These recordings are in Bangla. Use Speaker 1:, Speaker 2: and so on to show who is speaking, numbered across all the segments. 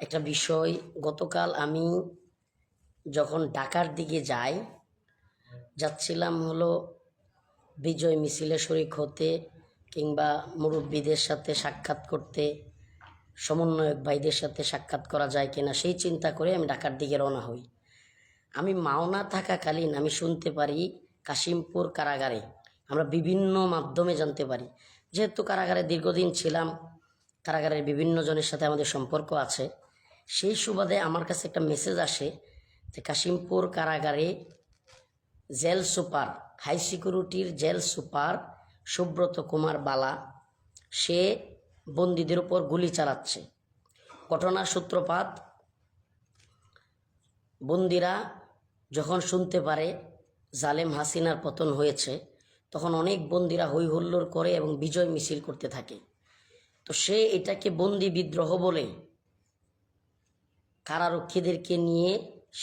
Speaker 1: একটা বিষয়, গতকাল আমি যখন ঢাকার দিকে যাই, যাচ্ছিলাম হলো বিজয় মিছিলে শরিক হতে কিংবা মুরব্বীদের সাথে সাক্ষাৎ করতে, সমন্বয়ক ভাইদের সাথে সাক্ষাৎ করা যায় কিনা সেই চিন্তা করে আমি ঢাকার দিকে রওনা হই। আমি মাওনা থাকাকালীন আমি শুনতে পারি কাশিমপুর কারাগারে, আমরা বিভিন্ন মাধ্যমে জানতে পারি। যেহেতু কারাগারে দীর্ঘদিন ছিলাম, কারাগারের বিভিন্ন জনের সাথে আমাদের সম্পর্ক আছে সেই সুবাদে আমার কাছে একটা মেসেজ আসে যে কাশিমপুর কারাগারে জেল সুপার হাই সিকিউরিটির জেল সুপার সুব্রত কুমার বালা, সে বন্দীদের উপর গুলি চালাচ্ছে। ঘটনার সূত্রপাত, বন্দিরা যখন শুনতে পারে জালেম হাসিনার পতন হয়েছে, তখন অনেক বন্দিরা হই হুল্লোড় করে এবং বিজয় মিছিল করতে থাকে। তো সে এটাকে বন্দি বিদ্রোহ বলে কারারক্ষীদেরকে নিয়ে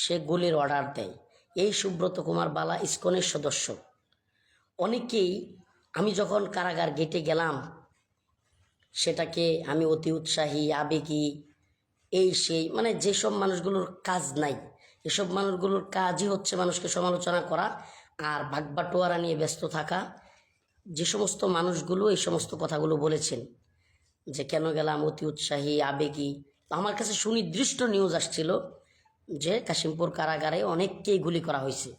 Speaker 1: সে গুলির অর্ডার দেয়। এই সুব্রত কুমার বালা ইস্কনের সদস্য। অনেকেই, আমি যখন কারাগার গেটে গেলাম, সেটাকে আমি অতি উৎসাহী, আবেগী, এই সেই মানে যেসব মানুষগুলোর কাজ নাই, এসব মানুষগুলোর কাজই হচ্ছে মানুষকে সমালোচনা করা আর বাগবাটোয়ারা নিয়ে ব্যস্ত থাকা। যে সমস্ত মানুষগুলো এই সমস্ত কথাগুলো বলেছেন, যে কেন গেলাম অতি উৎসাহী, আবেগী আমার কাছে সুনির্দিষ্ট নিউজ আসছিল যে কাশিমপুর কারাগারে অনেককেই গুলি করা হয়েছে।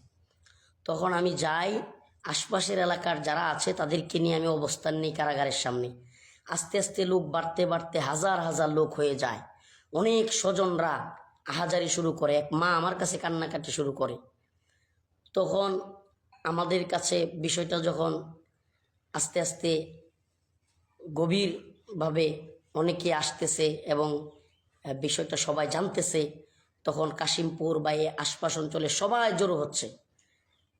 Speaker 1: তখন আমি যাই, আশপাশের এলাকার যারা আছে তাদেরকে নিয়ে আমি অবস্থান নিই কারাগারের সামনে। আস্তে আস্তে লোক বাড়তে বাড়তে হাজার হাজার লোক হয়ে যায়। অনেক স্বজনরা আহাজারি শুরু করে, এক মা আমার কাছে কান্নাকাটি শুরু করে। তখন আমাদের কাছে বিষয়টা যখন আস্তে আস্তে গভীরভাবে অনেকে আসতেছে এবং বিষয়টা সবাই জানতেছে, তখন কাশিমপুর বা এই আশপাশ অঞ্চলে সবাই জড়ো হচ্ছে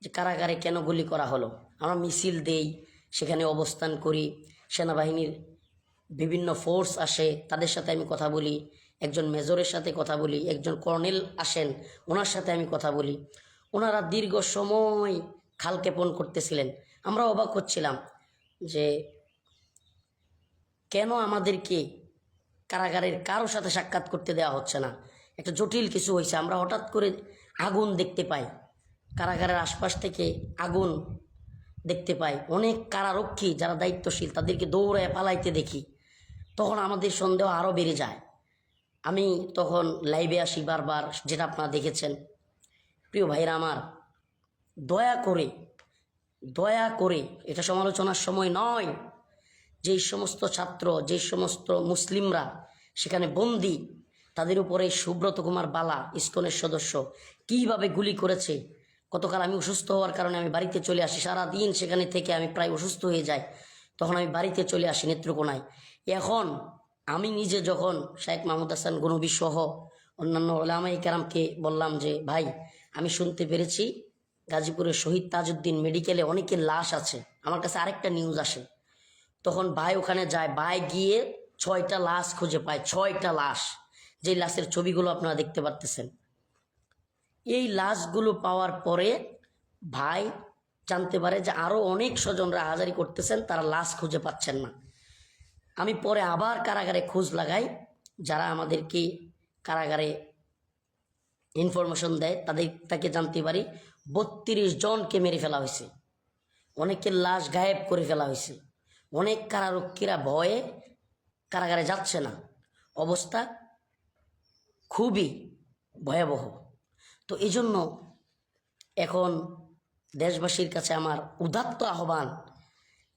Speaker 1: যে কারাগারে কেন গুলি করা হলো? আমরা মিছিল দেই, সেখানে অবস্থান করি, সেনাবাহিনীর বিভিন্ন ফোর্স আসে, তাদের সাথে আমি কথা বলি, একজন মেজরের সাথে কথা বলি, একজন কর্নেল আসেন, ওনার সাথে আমি কথা বলি। ওনারা দীর্ঘ সময় খালক্ষেপণ করতেছিলেন। আমরা অবাক হচ্ছিলাম যে কেন আমাদেরকে কারাগারের কারও সাথে সাক্ষাৎ করতে দেওয়া হচ্ছে না। একটা জটিল কিছু হয়েছে। আমরা হঠাৎ করে আগুন দেখতে পাই। কারাগারের আশপাশ থেকে আগুন দেখতে পাই। অনেক কারারক্ষী যারা দায়িত্বশীল, তাদেরকে দৌড়ায় পালাইতে দেখি। তখন আমাদের সন্দেহ আরও বেড়ে যায়। আমি তখন লাইভে আসি বারবার, যেটা আপনারা দেখেছেন। প্রিয় ভাইরা আমার, দয়া করে দয়া করে, এটা সমালোচনার সময় নয়। যেই সমস্ত ছাত্র, যেই সমস্ত মুসলিমরা সেখানে বন্দি, তাদের উপরে সুব্রত কুমার বালা, ইস্কনের সদস্য, কীভাবে গুলি করেছে? গতকাল আমি অসুস্থ হওয়ার কারণে আমি বাড়িতে চলে আসি সারা দিন সেখানে থেকে আমি প্রায় অসুস্থ হয়ে যাই। তখন আমি বাড়িতে চলে আসি নেত্রকোনায়। এখন আমি নিজে যখন শেখ মাহমুদ হাসান গনবী সহ অন্যান্য ওলামাই কারামকে বললাম যে, ভাই, আমি শুনতে পেরেছি গাজীপুরের শহীদ তাজউদ্দিন মেডিকেলে অনেকের লাশ আছে। আমার কাছে আরেকটা নিউজ আসে। তখন ভাই ওখানে যায়। ভাই গিয়ে ছয়টা লাশ খুঁজে পায়, ছয়টা লাশ। যেই লাশের ছবিগুলো আপনারা দেখতে পারতেছেন। এই লাশগুলো পাওয়ার পরে ভাই জানতে পারে যে আরও অনেক স্বজনরা হাজারি করতেছেন, তারা লাশ খুঁজে পাচ্ছেন না। আমি পরে আবার কারাগারে খোঁজ লাগাই। যারা আমাদেরকে কারাগারে ইনফরমেশন দেয়, তাদের তাকে জানতে পারি। বত্রিশ জনকে মেরে ফেলা হয়েছে। অনেকের লাশ গায়েব করে ফেলা হয়েছে। অনেক কারারক্ষীরা ভয়ে কারাগারে যাচ্ছে না। অবস্থা খুবই ভয়াবহ। তো এই জন্য এখন দেশবাসীর কাছে আমার উদাত্ত আহ্বান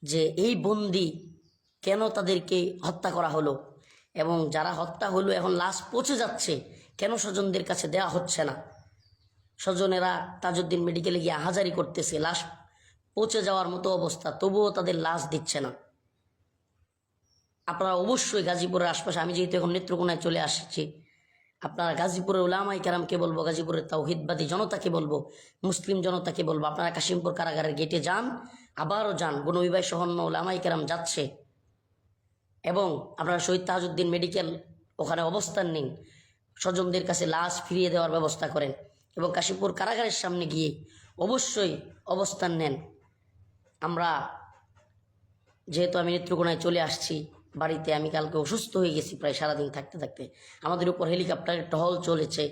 Speaker 1: যে এই বন্দি কেন তাদেরকে হত্যা করা হলো এবং যারা হত্যা হলো এখন লাশ পচে যাচ্ছে, কেন স্বজনদের কাছে দেওয়া হচ্ছে না? স্বজনেরা তাজউদ্দিন মেডিকেলে গিয়ে আহাজারি করতেছে, লাশ পচে যাওয়ার মতো অবস্থা, তবুও তাদের লাশ দিচ্ছে না। আপনারা অবশ্যই গাজীপুরের আশপাশে, আমি যেহেতু এখন নেত্রকোনায় চলে আসছি, আপনারা গাজীপুরের উলামাই কারামকে বলব, গাজীপুরের তাওহিদবাদী জনতাকে বলব, মুসলিম জনতাকে বলব, আপনারা কাশিমপুর কারাগারের গেটে যান, আবারও যান, গণবিবাহ সহন্য উলামাই কারাম যাচ্ছে। এবং আপনারা শহীদ তাজউদ্দিন মেডিকেল ওখানে অবস্থান নিন, স্বজনদের কাছে লাশ ফিরিয়ে দেওয়ার ব্যবস্থা করেন এবং কাশীপুর কারাগারের সামনে গিয়ে অবশ্যই অবস্থান নেন। আমরা যেহেতু আমি নেত্রকোনায় চলে আসছি বাড়িতে আমি কালকে অসুস্থ হয়ে গেছি প্রায় সারাদিন থাকতে থাকতে। আমাদের উপর হেলিকপ্টারের টহল চলেছে।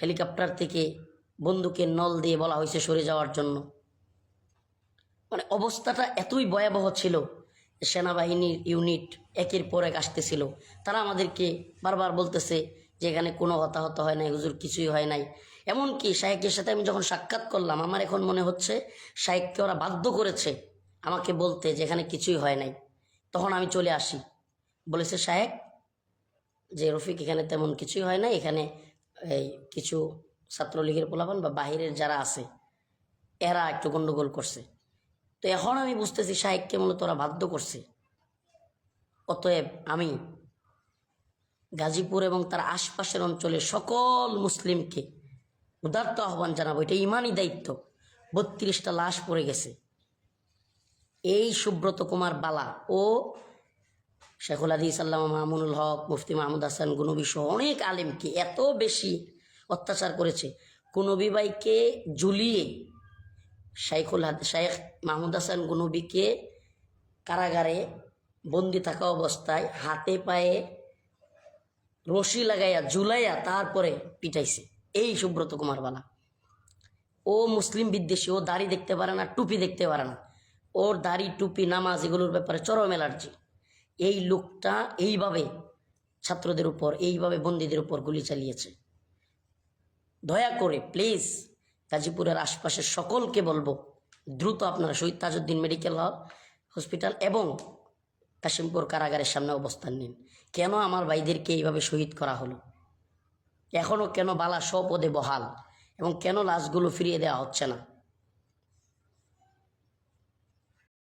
Speaker 1: হেলিকপ্টার থেকে বন্দুকের নল দিয়ে বলা হয়েছে সরে যাওয়ার জন্য। মানে অবস্থাটা এতই ভয়াবহ ছিল সেনাবাহিনীর ইউনিট একের পর এক আসতেছিল। তারা আমাদেরকে বারবার বলতেছে যে এখানে কোনো হতাহত হয় নাই, হুজুর কিছুই হয় নাই। এমনকি শাহেকের সাথে আমি যখন সাক্ষাৎ করলাম, আমার এখন মনে হচ্ছে শাহেককে ওরা বাধ্য করেছে আমাকে বলতে যে এখানে কিছুই হয় নাই। তখন আমি চলে আসি। বলেছে শাহেক যে রফিক এখানে তেমন কিছুই হয় না এখানে এই কিছু ছাত্রলীগের পোলাপান বা বাহিরের যারা আছে, এরা একটু গন্ডগোল করছে। তো এখন আমি বুঝতেছি শাহেককে মূলত ওরা বাধ্য করছে। অতএব আমি গাজীপুর এবং তার আশপাশের অঞ্চলের সকল মুসলিমকে উদার্ত আহ্বান জানাব। এটা ইমানই দায়িত্ব। বত্রিশটা লাশ পড়ে গেছে। এই সুব্রত কুমার বালা ও শেখুল হাদিস আল্লামা মামুনুল হক, মুফতি মাহমুদ হাসান গুনবি সহ অনেক আলেমকে এত বেশি অত্যাচার করেছে। গুনবি ভাইকে ঝুলিয়ে শাইখুল শাইখ মাহমুদ হাসান গুনবিকে কারাগারে বন্দি থাকা অবস্থায় হাতে পায়ে রশি লাগাইয়া, ঝুলাইয়া তারপরে পিটাইছে। এই সুব্রত কুমার বালা। ও মুসলিম বিদ্বেষী, ও দাড়ি দেখতে পারে না, টুপি দেখতে পারে না। ওর দাড়ি, টুপি, নামাজ এগুলোর ব্যাপারে চরম অ্যালার্জি। এই লোকটা এইভাবে ছাত্রদের উপর, এইভাবে বন্দীদের উপর গুলি চালিয়েছে। দয়া করে প্লিজ গাজীপুরের আশপাশের সকলকে বলব, দ্রুত আপনারা Shahid Tajuddin medical hall, hospital এবং কাশিমপুর কারাগারের সামনে অবস্থান নিন। কেন আমার ভাইদেরকে এইভাবে শহীদ করা হলো? এখনও কেন বালা স্বপদে বহাল? এবং কেন লাশগুলো ফিরিয়ে দেওয়া হচ্ছে না?